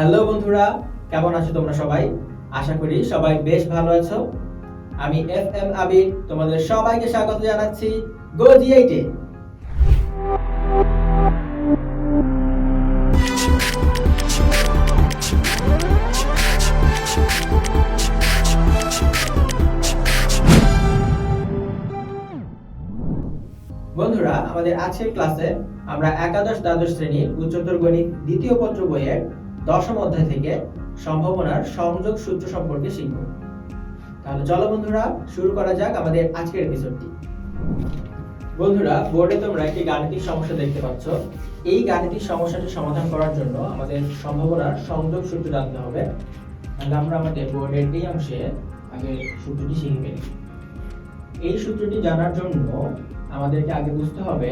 Hello বন্ধুরা, কেমন আছো তোমরা সবাই? আশা করি সবাই বেশ ভালো আছো। আমি এফ এম আবির, তোমাদের সবাইকে স্বাগত জানাচ্ছি গো জি বন্ধুরা, আমাদের আজকের ক্লাসে আমরা একাদশ দ্বাদশ শ্রেণির উচ্চতর গণিত দ্বিতীয় পত্র বইয়ের দশম অধ্যায় থেকে সম্ভাবনার সংযোগ সূত্র সম্পর্কে শিখব। তাহলে চলো বন্ধুরা, শুরু করা যাক আমাদের আজকের এপিসোডটি বন্ধুরা, বোর্ডে তোমরা একটি গাণিতিক সমস্যা দেখতে পাচ্ছ। এই গাণিতিক সমস্যাটি সমাধান করার জন্য আমাদের সম্ভাবনার সংযোগ সূত্র জানতে হবে। তাহলে আমরা আমাদের বোর্ডের এই অংশে আগে সূত্রটি শিখবে এই সূত্রটি জানার জন্য আমাদেরকে আগে বুঝতে হবে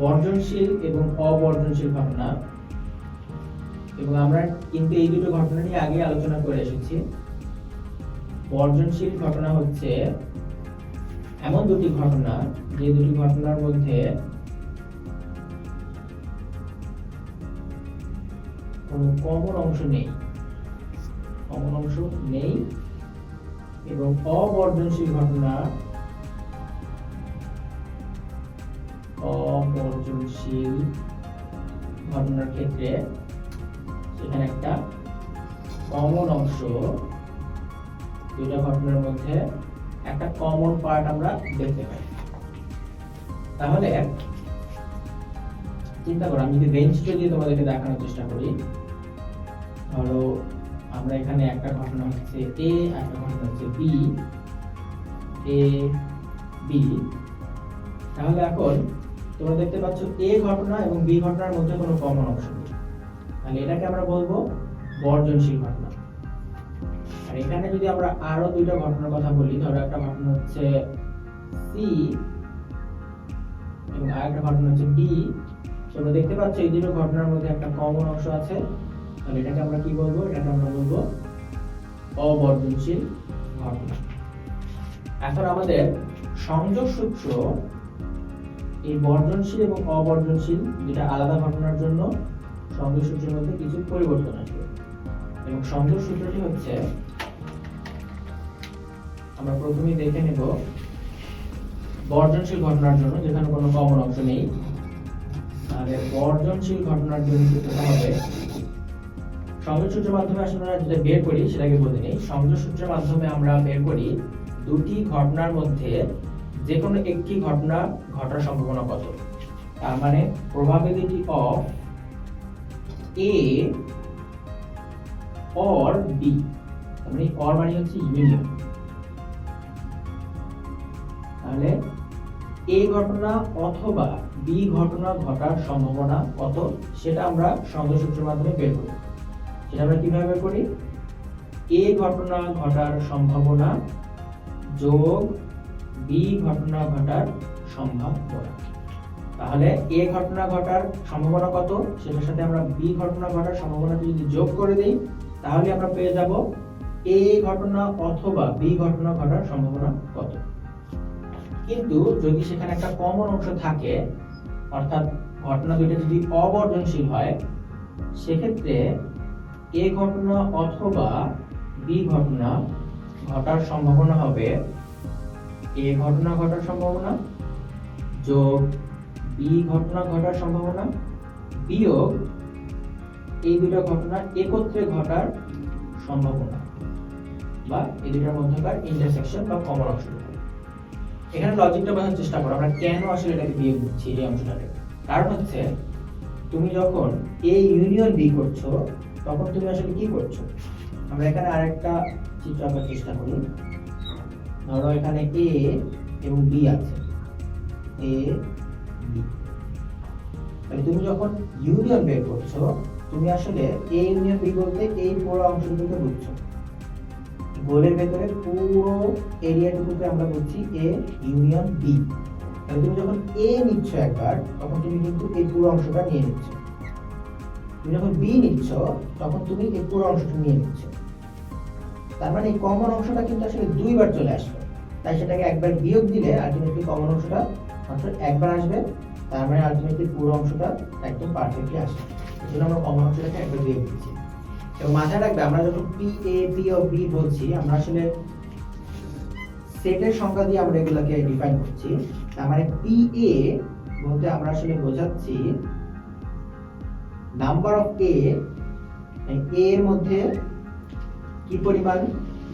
বর্জনশীল এবং অবর্জনশীল ঘটনা এবং আমরা কিন্তু এই দুটো ঘটনা নিয়ে আগে আলোচনা করে এসেছি। বর্জনশীল ঘটনা হচ্ছে এমন দুটি ঘটনা, যে দুটি ঘটনার মধ্যে কোনো কমন অংশ নেই। কমন অংশ নেই এবং অবর্জনশীল ঘটনা অবর্জনশীল ঘটনার ক্ষেত্রে সেখানে একটা কমন অংশ, দুইটা ঘটনার মধ্যে একটা কমন পার্ট আমরা দেখতে পাই। তাহলে চিন্তা করো, আমি যদি রেঞ্জ দিয়ে তোমাদেরকে দেখানোর চেষ্টা করি, ধরো আমরা এখানে একটা ঘটনা হচ্ছে এ একটা ঘটনা হচ্ছে বি এ বি তাহলে এখন তোমরা দেখতে পাচ্ছ এ ঘটনা এবং বি ঘটনার মধ্যে কোনো কমন অংশ নেই। তাহলে এটাকে আমরা বলব বর্জনশীল ঘটনা। আর এখানে যদি আমরা আরও দুইটা ঘটনার কথা বলি, ধরো একটা ঘটনা হচ্ছে সি এবং আরেকটা ঘটনা হচ্ছে ডি তোমরা দেখতে পাচ্ছ এই দুটো ঘটনার মধ্যে একটা কমন অংশ আছে। তাহলে এটাকে আমরা কি বলব? এটাকে আমরা বলব অবর্জনশীল ঘটনা। এখন আমাদের সংযোগ সূত্র এই বর্জনশীল এবং অবর্জনশীল যেটা আলাদা ঘটনার জন্য সংযোগ সূত্রের মধ্যে কিছু পরিবর্তন আসবে। এবং সংযোগ সূত্রটি হচ্ছে, আমরা প্রথমেই দেখে নেব বর্জনশীল ঘটনার জন্য, যেখানে কোনো কমন অংশ নেই। তাহলে বর্জনশীল ঘটনার জন্য সূত্রটা হবে সংযোগ সূত্রের মাধ্যমে আসলে আমরা যেটা বের করি, সেটাকে বলে নেই। সংযোগ সূত্রের মাধ্যমে আমরা বের করি দুটি ঘটনার মধ্যে যে কোনো একটি ঘটনা ঘটার সম্ভাবনা কত। তার মানে probability of A or B মানে অর মানে হচ্ছে ইউনিয়ন তাহলে এ ঘটনা অথবা বি ঘটনা ঘটার সম্ভাবনা কত? সেটা আমরা সংযোগ মাধ্যমে বের করি। সেটা আমরা কীভাবে করি? এ ঘটনা ঘটার সম্ভাবনা যোগ বি ঘটনা ঘটার সম্ভাবনা। তাহলে এ ঘটনা ঘটার সম্ভাবনা কত? সেটার সাথে আমরা বি ঘটনা ঘটার সম্ভাবনাটি যদি যোগ করে দেই, তাহলে আমরা পেয়ে যাব এ ঘটনা অথবা বি ঘটনা ঘটার সম্ভাবনা কত? কিন্তু যদি সেখানে একটা কমন অংশ থাকে, অর্থাৎ ঘটনা দুটো যদি অবর্জনশীল হয়, সেক্ষেত্রে এ ঘটনা অথবা বি ঘটনা ঘটার সম্ভাবনা হবে এ ঘটনা ঘটার সম্ভাবনা যোগ বি ঘটনা ঘটার সম্ভাবনা, বিয়োগ এই দুটো ঘটনা একত্রে ঘটার সম্ভাবনা, বা এই দুটার মধ্যকার ইন্টারসেকশন বা কমন অংশ এখানে লজিকটা বোঝার চেষ্টা করো, আমরা কেন আসলে এটাকে বিয়োগ দিচ্ছি এই অংশটাকে? কারণ হচ্ছে, তুমি যখন এ ইউনিয়ন বি করছ, তখন তুমি আসলে কি করছ? আমরা এখানে আরেকটা চিত্র আঁকার চেষ্টা করি। ধরো এখানে এ এবং বি আছে। এ বি তাহলে তুমি যখন ইউনিয়ন বের করছ, তুমি আসলে এ ইউনিয়ন বি বলতে এই পুরো অংশটুকুকে বুঝছ। গোলের ভেতরে পুরো এরিয়াটুকুকে আমরা বলছি এ ইউনিয়ন বি তাহলে তুমি যখন এ নিচ্ছ একবার, তখন তুমি কিন্তু এই পুরো অংশটা নিয়ে নিচ্ছ। তুমি যখন বি নিচ্ছ, তখন তুমি এই পুরো অংশটা নিয়ে নিচ্ছ। তার মানে এই কমন অংশটা কিন্তু আসলে দুইবার চলে আসবে। তাই সেটাকে একবার বিয়োগ দিলে আলটিমেটলি কমন অংশটা মাত্র একবার আসবে। তার মানে আলটিমেটলি পুরো অংশটা একদম পারফেক্টলি আসবে এই জন্য আমরা কমন অংশটাকে একবার দিয়ে দিচ্ছি। এবং মাথায় রাখবে, আমরা যখন পি এ পি ও বি বলছি, আমরা আসলে সেটের সংখ্যা দিয়ে আমরা এগুলোকে ডিফাইন করছি। তার মানে পি এ বলতে আমরা আসলে বোঝাচ্ছি নাম্বার অফ এ এর মধ্যে কি পরিমাণ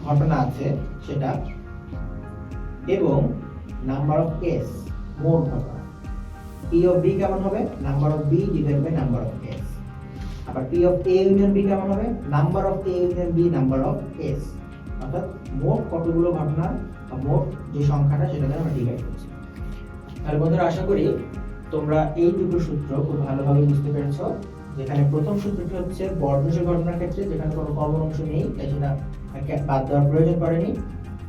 ঘটনা আছে সেটা, এবং নাম্বার অফ এস মোট ঘটনা। পি অফ বি কেমন হবে? Number of B divide by number of S আবার P of A union B কেমন হবে? Number of A union B number of S অর্থাৎ মোট কতগুলো ঘটনা বা মোট যে সংখ্যাটা সেটা দ্বারা আমরা ডিভাইড করছি। তাহলে বন্ধুরা, আশা করি তোমরা এই দুটো সূত্র খুব ভালোভাবে বুঝতে পেরেছ। যেখানে প্রথম সূত্রটি হচ্ছে বর্ণশীল ঘটনার ক্ষেত্রে, যেখানে কোনো কমন অংশ নেই, তাই সেটা বাদ দেওয়ার প্রয়োজন পড়েনি।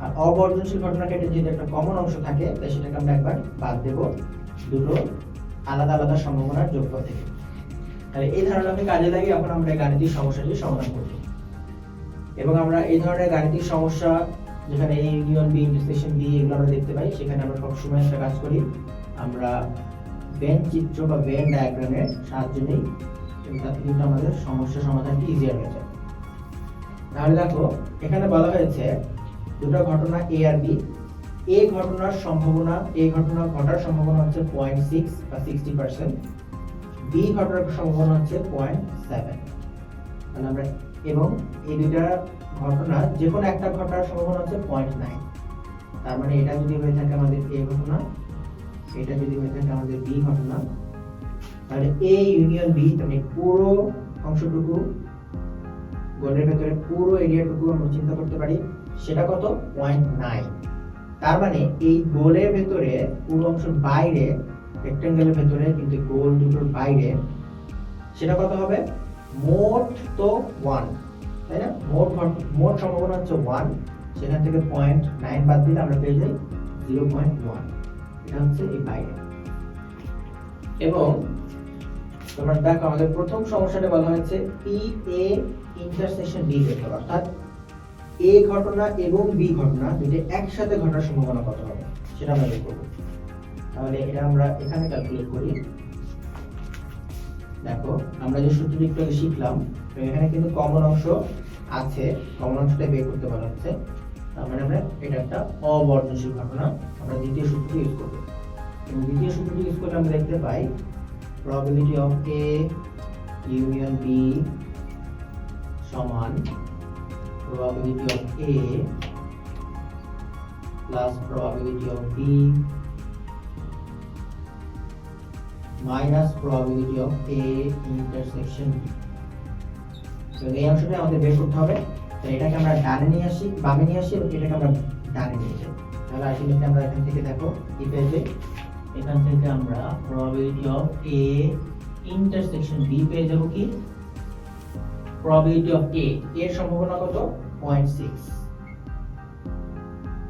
আর অবর্জনশীল ঘটনার ক্ষেত্রে যদি একটা কমন অংশ থাকে, তাই সেটাকে আমরা একবার বাদ দেব। দুটো আলাদা আলাদা সম্ভাবনার যোগফল থেকে। তাহলে এই ধারণাকে কাজে লাগিয়ে এখন আমরা গাণিতিক সমস্যাটি সমাধান করব। এবং আমরা এই ধরনের গাণিতিক সমস্যা, যেখানে এই ইউনিয়ন বি ইন্টারসেকশন বি এগুলো আমরা দেখতে পাই, সেখানে আমরা সবসময় একটা কাজ করি। আমরা বেন চিত্র বা বেন ডায়াগ্রামের সাহায্য নিই, এবং তাতে কিন্তু আমাদের সমস্যা সমাধানটি ইজিয়ার হয়ে যায়। তাহলে দেখো, এখানে বলা হয়েছে, দুটো ঘটনা এ আর বি এ ঘটনার সম্ভাবনা এ ঘটনা ঘটার সম্ভাবনা হচ্ছে পয়েন্ট সিক্স বা সিক্সটি পার্সেন্ট বি ঘটনার সম্ভাবনা হচ্ছে পয়েন্ট সেভেন তাহলে আমরা এবং এই দুইটা ঘটনা যে কোনো একটা ঘটার সম্ভাবনা হচ্ছে পয়েন্ট নাইন তার মানে এটা যদি হয়ে থাকে আমাদের এ ঘটনা, এটা যদি হয়ে থাকে আমাদের বি ঘটনা, তাহলে এ ইউনিয়ন বি মানে পুরো অংশটুকু, গোলের ভেতরে পুরো এরিয়াটুকু আমরা চিন্তা করতে পারি, সেটা কত? পয়েন্ট নাইন তার মানে এই গোলের ভেতরে পুরো অংশ বাইরে রেক্টেঙ্গেলের ভেতরে, কিন্তু গোল দুটোর বাইরে, সেটা কত হবে? মোট তো ওয়ান তাই না? মোট মোট সম্ভাবনা হচ্ছে ওয়ান সেখান থেকে পয়েন্ট নাইন বাদ দিলে আমরা পেয়ে যাই জিরো পয়েন্ট ওয়ান এটা হচ্ছে এই বাইরে। এবং তোমরা দেখো আমাদের প্রথম সমস্যাটা বলা হয়েছে পি এ ইন্টারসেকশন বি দেখো অর্থাৎ এ ঘটনা এবং বি ঘটনা দুটো একসাথে ঘটার সম্ভাবনা কত হবে? সেটা আমরা বের করব তাহলে এটা আমরা এখানে ক্যালকুলেট করি। দেখো, আমরা যে সূত্রটি একটু শিখলাম। তো এখানে কিন্তু কমন অংশ আছে। কমন অংশটা বের করতে বলা হচ্ছে। তার মানে আমরা এটা একটা অবর্জনশীল ঘটনা আমরা দ্বিতীয় সূত্রটি ইউজ করব। এবং দ্বিতীয় সূত্রটি ইউজ করলে আমরা দেখতে পাই probability of A union B সমান probability of A plus probability of B minus probability of A intersection B তো এই অংশটা আমাদের বের করতে হবে তো এটাকে আমরা ডানে নিয়ে আসি বামে নিয়ে আসি এবং এটাকে আমরা ডানে নিয়ে যাই তাহলে আলটিমেটলি আমরা এখান থেকে দেখো কি পেয়ে এখান থেকে আমরা probability of A intersection B পেয়ে যাব কি probability of A এর সম্ভাবনা কত? 0.6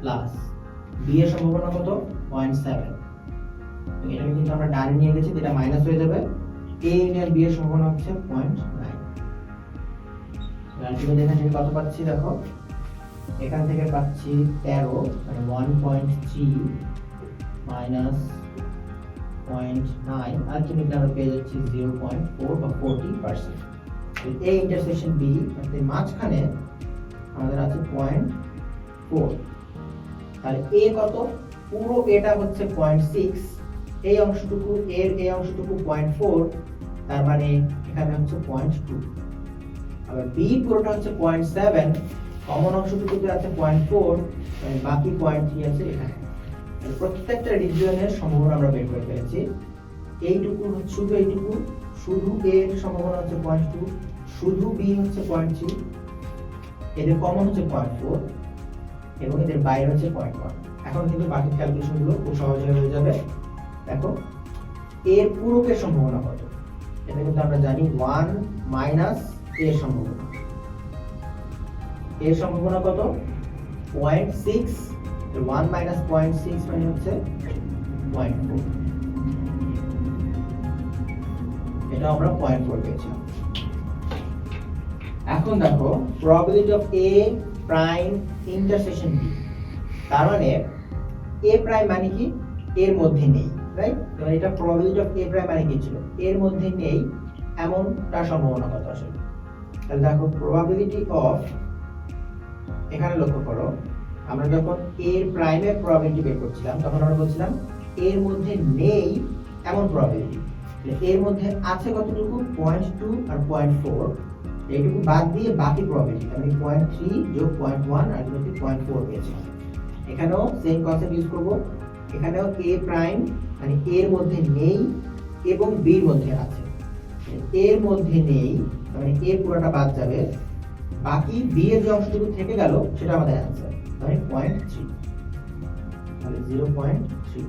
প্লাস B এর সম্ভাবনা কত? 0.7 তো এটাকে কিন্তু আমরা ডানে নিয়ে গেছি, যেটা মাইনাস হয়ে যাবে। A ইউনিয়ন B এর সম্ভাবনা হচ্ছে 0.9 আলটিমেটলি এখান থেকে কত পাচ্ছি, দেখো। এখান থেকে পাচ্ছি 13 মানে 1.3 মাইনাস পয়েন্ট নাইন আলটিমেটলি আমরা পেয়ে যাচ্ছি? জিরো পয়েন্ট ফোর বা ফোরটি পার্সেন্ট এই ইন্টারসেকশন বি অর্থাৎ মাঝখানে আমাদের আছে পয়েন্ট ফোর তাহলে এ কত? পুরো এটা হচ্ছে পয়েন্ট সিক্স এই অংশটুকু, এর এই অংশটুকু পয়েন্ট ফোর তার মানে এখানে হচ্ছে পয়েন্ট টু আবার বি পুরোটা হচ্ছে পয়েন্ট সেভেন কমন অংশটুকুতে আছে পয়েন্ট ফোর বাকি পয়েন্ট থ্রি আছে এখানে। প্রত্যেকটা রিজিয়নের সম্ভাবনা আমরা বের করে ফেলেছি। এইটুকু, শুধু এইটুকু। শুধু এ এর সম্ভাবনা হচ্ছে পয়েন্ট টু শুধু বি হচ্ছে পয়েন্ট থ্রি এদের কমন হচ্ছে পয়েন্ট ফোর এবং এদের বাইরে হচ্ছে পয়েন্ট ওয়ান এখন কিন্তু বাকি ক্যালকুলেশনগুলো খুব সহজে হয়ে যাবে। দেখো এর পুরকের সম্ভাবনা কত? এটা কিন্তু আমরা জানি ওয়ান মাইনাস এর সম্ভাবনা। এর সম্ভাবনা কত? Point six one minus point six মানে হচ্ছে পয়েন্ট ফোর এটা আমরা পয়েন্ট ফোর পেয়েছিলাম। এখন দেখো, probability of A prime intersection b তার মানে a প্রাইম মানে কি? এর মধ্যে নেই রাইট তাহলে এটা probability অফ এ প্রাইম মানে কি ছিল? এর মধ্যে নেই এমনটা সম্ভাবনা কত আসলে তাহলে দেখো প্রবাবিলিটি অফ এখানে লক্ষ্য করো, আমরা যখন এর প্রাইমের প্রবাবিলিটি বের করছিলাম, তখন আমরা বলছিলাম, এর মধ্যে নেই, এমন প্রবাবিলিটি এর মধ্যে আছে কতটুকু? পয়েন্ট টু আর পয়েন্ট ফোর এইটুকু বাদ দিয়ে বাকি প্রবাবিলিটি মানে পয়েন্ট থ্রি যোগ পয়েন্ট ওয়ান আর পয়েন্ট ফোর পেয়েছে এখানেও সেম কনসেপ্ট ইউজ করব। এখানেও এ প্রাইম মানে এর মধ্যে নেই এবং বির মধ্যে আছে। এর মধ্যে নেই মানে এ পুরোটা বাদ যাবে। বাকি বি এর যে অংশটুকু থেকে গেল, সেটা আমাদের অ্যান্সার মানে পয়েন্ট থ্রি তাহলে জিরো পয়েন্ট থ্রি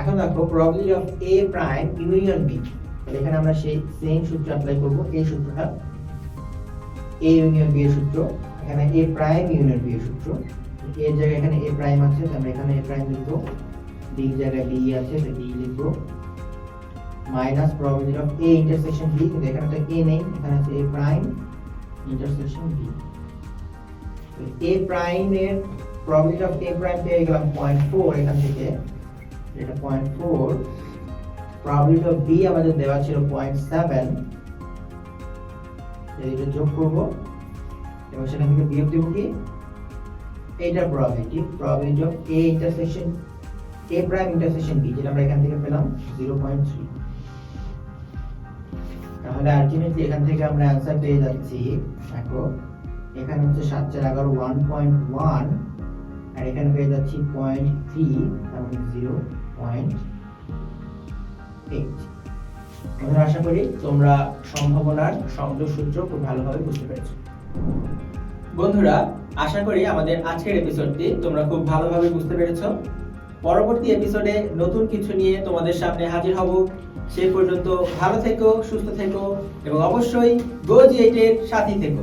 এখন দেখো probability of A prime union B এখানে আমরা সেই সেম সূত্র অ্যাপ্লাই করব এই সূত্রটা। এ ইউনিয়ন বি এর সূত্র, এখানে এ প্রাইম ইউনিয়ন বি এর সূত্র। এর জায়গায় এখানে এ প্রাইম আছে, তাহলে এখানে এ প্রাইম লিখব। বি জায়গায় বি আছে, তাহলে বি লিখব। Minus probability of A intersection B কিন্তু এখানে তো এ নেই, এখানে আছে A prime intersection B A prime এর প্রবাবিলিটি অফ এ প্রাইম পেয়ে গেলাম পয়েন্ট ফোর এখান থেকে। এটা point four probability of B আমাদের দেওয়া ছিল পয়েন্ট সেভেন এটা যোগ করব। এবং সেখান থেকে বিয়োগ দেবো কি? এইটার probability probability of A intersection A prime intersection B যেটা আমরা এখান থেকে পেলাম জিরো পয়েন্ট থ্রি তাহলে আলটিমেটলি এখান থেকে আমরা অ্যান্সার পেয়ে যাচ্ছি। দেখো, এখানে হচ্ছে সাত চার এগারো ওয়ান পয়েন্ট ওয়ান আর এখানে পেয়ে যাচ্ছি পয়েন্ট থ্রি তার মানে জিরো আমরা আশা করি তোমরা সম্ভাবনার সংযোগ সূত্র খুব ভালোভাবে বুঝতে পেরেছ। বন্ধুরা, আশা করি আমাদের আজকের এপিসোডটি তোমরা খুব ভালোভাবে বুঝতে পেরেছ। পরবর্তী এপিসোডে নতুন কিছু নিয়ে তোমাদের সামনে হাজির হব। সেই পর্যন্ত ভালো থেকো, সুস্থ থেকো, এবং অবশ্যই গো জি এইটের সাথী থেকো।